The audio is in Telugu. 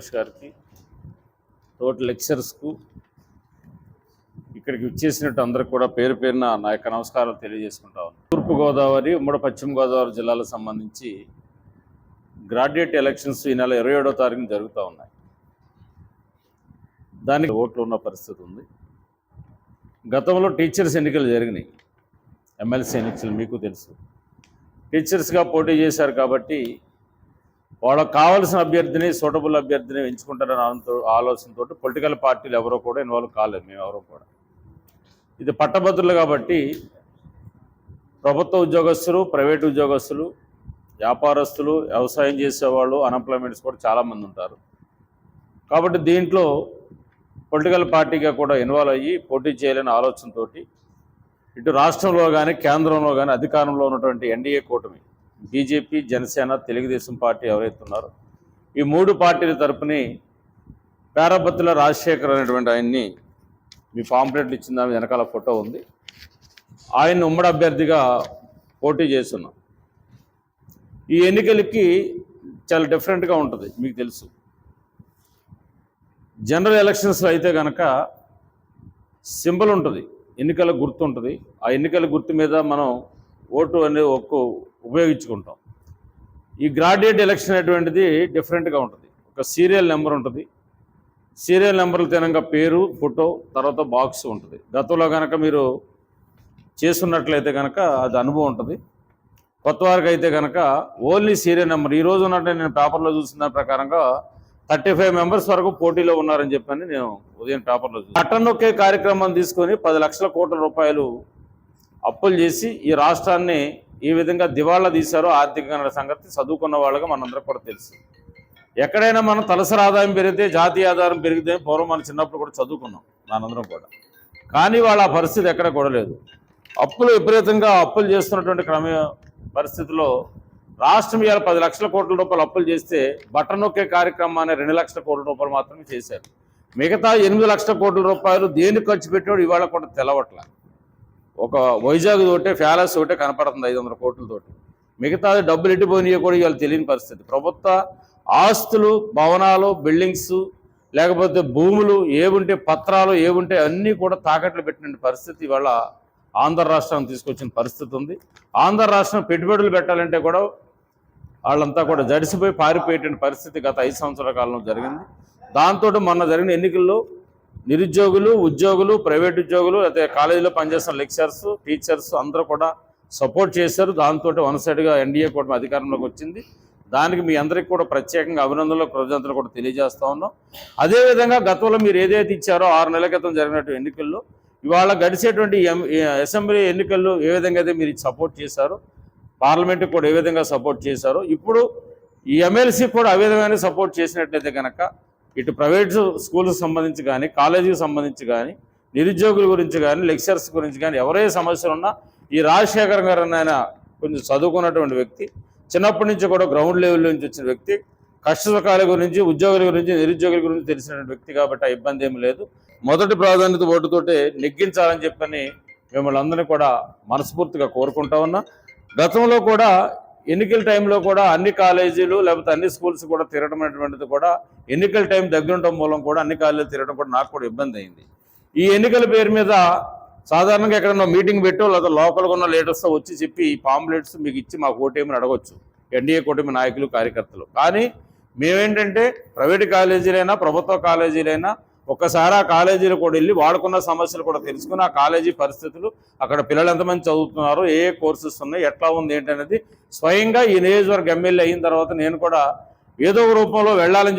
సురేష్ గారికి తోటి లెక్చరర్స్కు ఇక్కడికి వచ్చేసినట్టు అందరికి కూడా పేరు పేరున నా యొక్క నమస్కారం తెలియజేసుకుంటా ఉన్నాను. తూర్పుగోదావరి ఉమ్మడి పశ్చిమ గోదావరి జిల్లాలకు సంబంధించి గ్రాడ్యుయేట్ ఎలక్షన్స్ ఈ నెల ఇరవై ఏడో తారీఖున జరుగుతూ ఉన్నాయి. దానికి ఓట్లు ఉన్న పరిస్థితి ఉంది. గతంలో టీచర్స్ ఎన్నికలు జరిగినాయి. ఎమ్మెల్సీ ఎన్నికలు మీకు తెలుసు. టీచర్స్గా పోటీ చేశారు కాబట్టి వాళ్ళకి కావాల్సిన అభ్యర్థిని సూటబుల్ అభ్యర్థిని ఎంచుకుంటారని ఆలోచనతో పొలిటికల్ పార్టీలు ఎవరో కూడా ఇన్వాల్వ్ కాలేదు మేము ఎవరో కూడా. ఇది పట్టభద్రులు కాబట్టి ప్రభుత్వ ఉద్యోగస్తులు ప్రైవేట్ ఉద్యోగస్తులు వ్యాపారస్తులు వ్యవసాయం చేసేవాళ్ళు అన్ఎంప్లాయ్మెంట్స్ కూడా చాలామంది ఉంటారు. కాబట్టి దీంట్లో పొలిటికల్ పార్టీగా కూడా ఇన్వాల్వ్ అయ్యి పోటీ చేయాలనే ఆలోచనతోటి ఇటు రాష్ట్రంలో కానీ కేంద్రంలో కానీ అధికారంలో ఉన్నటువంటి ఎన్డీఏ కూటమి బీజేపీ జనసేన తెలుగుదేశం పార్టీ ఎవరైతే ఉన్నారో ఈ మూడు పార్టీల తరపుని పేరబత్తుల రాజశేఖర్ అనేటువంటి ఆయన్ని మీ పాంప్లెట్లు ఇచ్చిన వెనకాల ఫోటో ఉంది. ఆయన ఉమ్మడి అభ్యర్థిగా పోటీ చేస్తున్నాం. ఈ ఎన్నికలకి చాలా డిఫరెంట్గా ఉంటుంది మీకు తెలుసు. జనరల్ ఎలక్షన్స్లో అయితే కనుక సింబల్ ఉంటుంది ఎన్నికల గుర్తు ఉంటుంది. ఆ ఎన్నికల గుర్తు మీద మనం ఓటు అనేది ఒక్క ఉపయోగించుకుంటాం. ఈ గ్రాడ్యుయేట్ ఎలక్షన్ అనేటువంటిది డిఫరెంట్గా ఉంటుంది. ఒక సీరియల్ నెంబర్ ఉంటుంది. సీరియల్ నెంబర్లు తినంగా పేరు ఫోటో తర్వాత బాక్స్ ఉంటుంది. గతంలో కనుక మీరు చేస్తున్నట్లయితే కనుక అది అనుభవం ఉంటుంది. కొత్త వారికి అయితే కనుక ఓన్లీ సీరియల్ నెంబర్. ఈ రోజు ఉన్నట్టు నేను పేపర్లో చూసిన ప్రకారంగా థర్టీ ఫైవ్ మెంబర్స్ వరకు పోటీలో ఉన్నారని చెప్పని నేను ఉదయం పేపర్లో చూసాను పట్టణ నొక్కే కార్యక్రమం తీసుకొని పది లక్షల కోట్ల రూపాయలు అప్పులు చేసి ఈ రాష్ట్రాన్ని ఈ విధంగా దివాళా తీశారో ఆర్థిక సంగతి చదువుకున్న వాళ్ళగా మనందరికి కూడా తెలుసు. ఎక్కడైనా మనం తలసరి ఆదాయం పెరిగితే జాతీయ ఆధారం పెరిగితే పూర్వం మనం చిన్నప్పుడు కూడా చదువుకున్నాం మనందరం కూడా. కానీ వాళ్ళ ఆ పరిస్థితి ఎక్కడ కూడా లేదు. అప్పులు విపరీతంగా అప్పులు చేస్తున్నటువంటి క్రమ పరిస్థితిలో రాష్ట్రం ఇవాళ పది లక్షల కోట్ల రూపాయలు అప్పులు చేస్తే బట్ట నొక్కే కార్యక్రమాన్ని రెండు లక్షల కోట్ల రూపాయలు మాత్రమే చేశారు. మిగతా ఎనిమిది లక్షల కోట్ల రూపాయలు దేని ఖర్చు పెట్టాడు ఇవాళ కూడా తెలవట్లేదు ఒక వైజాగ్ తోటే ఫ్యాలస్ తోటే కనపడుతుంది ఐదు వందల కోట్లతోటి మిగతా డబ్బులు ఎట్టిపోయినాయో కూడా ఇవాళ తెలియని పరిస్థితి. ప్రభుత్వ ఆస్తులు భవనాలు బిల్డింగ్స్ లేకపోతే భూములు ఏముంటే పత్రాలు ఏముంటే అన్నీ కూడా తాకట్లు పెట్టిన పరిస్థితి ఇవాళ ఆంధ్ర రాష్ట్రం తీసుకొచ్చిన పరిస్థితి ఉంది. ఆంధ్ర రాష్ట్రం పెట్టుబడులు పెట్టాలంటే కూడా వాళ్ళంతా కూడా జడిసిపోయి పారిపోయేటువంటి పరిస్థితి గత ఐదు సంవత్సరాల కాలంలో జరిగింది. దాంతో మొన్న జరిగిన ఎన్నికల్లో నిరుద్యోగులు ఉద్యోగులు ప్రైవేట్ ఉద్యోగులు లేకపోతే కాలేజీలో పనిచేస్తున్న లెక్చర్స్ టీచర్స్ అందరూ కూడా సపోర్ట్ చేశారు. దాంతో వన్ సైడ్గా ఎన్డీఏ కూటమి అధికారంలోకి వచ్చింది. దానికి మీ అందరికీ కూడా ప్రత్యేకంగా అభినందనలు కృతజ్ఞతలు కూడా తెలియజేస్తా ఉన్నాం. అదేవిధంగా గతంలో మీరు ఏదైతే ఇచ్చారో ఆరు నెలల క్రితం జరిగినటువంటి ఎన్నికల్లో ఇవాళ గడిచేటువంటి ఎం- అసెంబ్లీ ఎన్నికల్లో ఏ విధంగా అయితే మీరు సపోర్ట్ చేశారో పార్లమెంట్కి కూడా ఏ విధంగా సపోర్ట్ చేశారో ఇప్పుడు ఈ ఎమ్మెల్సీ కూడా ఆ విధంగానే సపోర్ట్ చేసినట్లయితే కనుక ఇటు ప్రైవేట్ స్కూల్కి సంబంధించి కానీ కాలేజీకి సంబంధించి కానీ నిరుద్యోగుల గురించి కానీ లెక్చర్స్ గురించి కానీ ఎవరే సమస్యలు ఉన్నా ఈ రాజశేఖర్ గారు ఆయన కొంచెం చదువుకున్నటువంటి వ్యక్తి చిన్నప్పటి నుంచి కూడా గ్రౌండ్ లెవెల్ నుంచి వచ్చిన వ్యక్తి కష్టసుఖాల గురించి ఉద్యోగుల గురించి నిరుద్యోగుల గురించి తెలిసినటువంటి వ్యక్తి కాబట్టి ఆ ఇబ్బంది ఏమి లేదు. మొదటి ప్రాధాన్యత ఓటుతోటే నెగ్గించాలని చెప్పని మిమ్మల్ని అందరినీ కూడా మనస్ఫూర్తిగా కోరుకుంటా ఉన్నా. గతంలో కూడా ఎన్నికల టైంలో కూడా అన్ని కాలేజీలు లేకపోతే అన్ని స్కూల్స్ కూడా తిరగడం అనేటువంటిది కూడా ఎన్నికల టైం దగ్గరుండటం మూలం కూడా అన్ని కాలేజీలు తిరగడం కూడా నాకు కూడా ఇబ్బంది అయింది. ఈ ఎన్నికల పేరు మీద సాధారణంగా ఎక్కడన్నా మీటింగ్ పెట్టో లేదా లోకల్గా ఉన్న లీడర్స్తో వచ్చి చెప్పి ఈ పాంప్లెట్స్ మీకు ఇచ్చి మాకు ఓటేమని అడగొచ్చు. ఎన్డీఏ కూటమి నాయకులు కార్యకర్తలు. కానీ మేమేంటంటే ప్రైవేట్ కాలేజీలైనా ప్రభుత్వ కాలేజీలైనా ఒక్కసారి ఆ కాలేజీలు కూడా వెళ్ళి వాడుకున్న సమస్యలు కూడా తెలుసుకుని ఆ కాలేజీ పరిస్థితులు అక్కడ పిల్లలు ఎంతమంది చదువుతున్నారు ఏ ఏ కోర్సెస్ ఉన్నాయి ఎట్లా ఉంది ఏంటి అనేది స్వయంగా ఈ నియోజకవర్గ ఎమ్మెల్యే అయిన తర్వాత నేను కూడా ఏదో రూపంలో వెళ్ళాలని చెప్పి